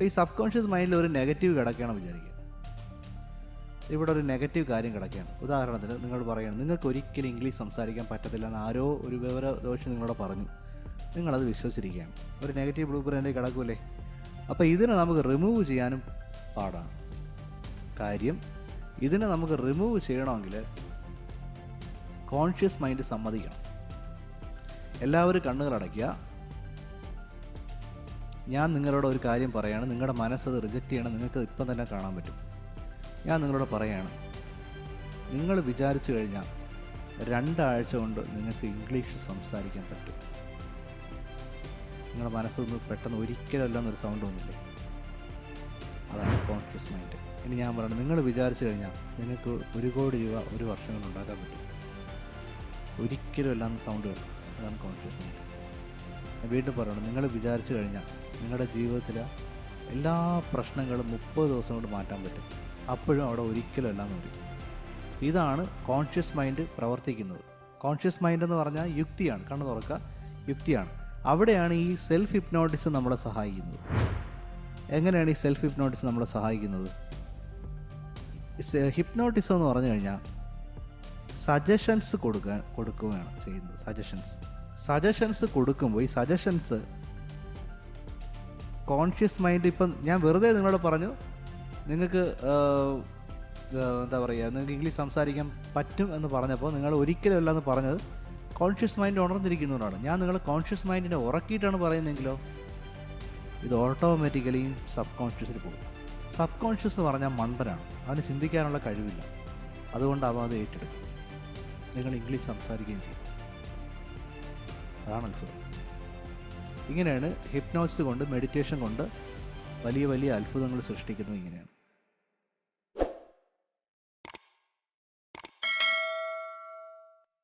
അപ്പോൾ ഈ sub conscious മൈൻഡിൽ ഒരു നെഗറ്റീവ് കിടക്കുകയാണ് വിചാരിക്കുക. ഇവിടെ ഒരു നെഗറ്റീവ് കാര്യം കിടക്കുകയാണ്. ഉദാഹരണത്തിന് നിങ്ങൾ പറയണം നിങ്ങൾക്ക് ഒരിക്കലും ഇംഗ്ലീഷ് സംസാരിക്കാൻ പറ്റത്തില്ല എന്ന് ആരോ ഒരു വിവര ദോഷം നിങ്ങളോട് പറഞ്ഞു. നിങ്ങളത് വിശ്വസിച്ചിരിക്കുകയാണ്. ഒരു നെഗറ്റീവ് ബ്ലൂ പ്രിന്റ് കിടക്കൂലേ? അപ്പോൾ ഇതിനെ നമുക്ക് റിമൂവ് ചെയ്യാനും പാടാണ്. കാര്യം ഇതിനെ നമുക്ക് റിമൂവ് ചെയ്യണമെങ്കിൽ കോൺഷ്യസ് മൈൻഡ് സമ്മതിക്കണം. എല്ലാവരും കണ്ണുകൾ അടയ്ക്കുക. ഞാൻ നിങ്ങളോട് ഒരു കാര്യം പറയാണ്. നിങ്ങളുടെ മനസ്സത് റിജക്റ്റ് ചെയ്യണം. നിങ്ങൾക്ക് ഇപ്പം തന്നെ കാണാൻ പറ്റും. ഞാൻ നിങ്ങളോട് പറയാണ്. നിങ്ങൾ വിചാരിച്ചു കഴിഞ്ഞാൽ രണ്ടാഴ്ച കൊണ്ട് നിങ്ങൾക്ക് ഇംഗ്ലീഷ് സംസാരിക്കാൻ പറ്റും. നിങ്ങളുടെ മനസ്സൊന്ന് പെട്ടെന്ന് ഒരിക്കലല്ല എന്നൊരു സൗണ്ട് വന്നില്ലേ? അതാണ് കോൺഷ്യസ് മൈൻഡ് ഇനി ഞാൻ പറയുന്നത് നിങ്ങൾ വിചാരിച്ചു കഴിഞ്ഞാൽ നിങ്ങൾക്ക് ഒരു കോടി രൂപ ഒരു വർഷം കൊണ്ട് ഉണ്ടാക്കാൻ പറ്റും. ഒരിക്കലും അല്ലാന്ന് സൗണ്ട് വരും അതാണ് കോൺഷ്യസ് മൈൻഡ് വീണ്ടും പറയണം നിങ്ങൾ വിചാരിച്ചു കഴിഞ്ഞാൽ നിങ്ങളുടെ ജീവിതത്തിലെ എല്ലാ പ്രശ്നങ്ങളും മുപ്പത് ദിവസം കൊണ്ട് മാറ്റാൻ പറ്റും. അപ്പോഴും അവിടെ ഒരിക്കലും എല്ലാം വരും ഇതാണ് കോൺഷ്യസ് മൈൻഡ് പ്രവർത്തിക്കുന്നത്. കോൺഷ്യസ് മൈൻഡ് എന്ന് പറഞ്ഞാൽ യുക്തിയാണ്. കണ്ണു തുറക്കുക യുക്തിയാണ്. അവിടെയാണ് ഈ സെൽഫ് ഹിപ്നോട്ടിസം നമ്മളെ സഹായിക്കുന്നത്. എങ്ങനെയാണ് ഈ സെൽഫ് ഹിപ്നോട്ടിസം നമ്മളെ സഹായിക്കുന്നത്? ഹിപ്നോട്ടിസം എന്ന് പറഞ്ഞു കഴിഞ്ഞാൽ സജഷൻസ് കൊടുക്കാൻ കൊടുക്കുകയാണ് ചെയ്യുന്നത്. സജഷൻസ് സജഷൻസ് കൊടുക്കുമ്പോൾ ഈ സജഷൻസ് കോൺഷ്യസ് മൈൻഡ് ഇപ്പം ഞാൻ വെറുതെ നിങ്ങളോട് പറഞ്ഞു നിങ്ങൾക്ക് എന്താ പറയുക നിങ്ങൾക്ക് ഇംഗ്ലീഷ് സംസാരിക്കാൻ പറ്റും എന്ന് പറഞ്ഞപ്പോൾ നിങ്ങൾ ഒരിക്കലും അല്ല എന്ന് പറഞ്ഞത് കോൺഷ്യസ് മൈൻഡ് ഉണർന്നിരിക്കുന്നവരാണ്. ഞാൻ നിങ്ങൾ കോൺഷ്യസ് മൈൻഡിനെ ഉറക്കിയിട്ടാണ് പറയുന്നതെങ്കിലോ ഇത് ഓട്ടോമാറ്റിക്കലി സബ് കോൺഷ്യസിൽ പോകും. സബ് കോൺഷ്യസ് എന്ന് പറഞ്ഞാൽ മണ്ടനാണ്. അവന് ചിന്തിക്കാനുള്ള കഴിവില്ല. അതുകൊണ്ട് അവ അത് ഏറ്റെടുക്കും നിങ്ങൾ ഇംഗ്ലീഷ് സംസാരിക്കുകയും ചെയ്യും. അതാണ് അത്ഭുതം. ഇങ്ങനെയാണ് ഹിപ്നോസിസ് കൊണ്ട് മെഡിറ്റേഷൻ കൊണ്ട് വലിയ വലിയ അത്ഭുതങ്ങൾ സൃഷ്ടിക്കുന്നത് ഇങ്ങനെയാണ്.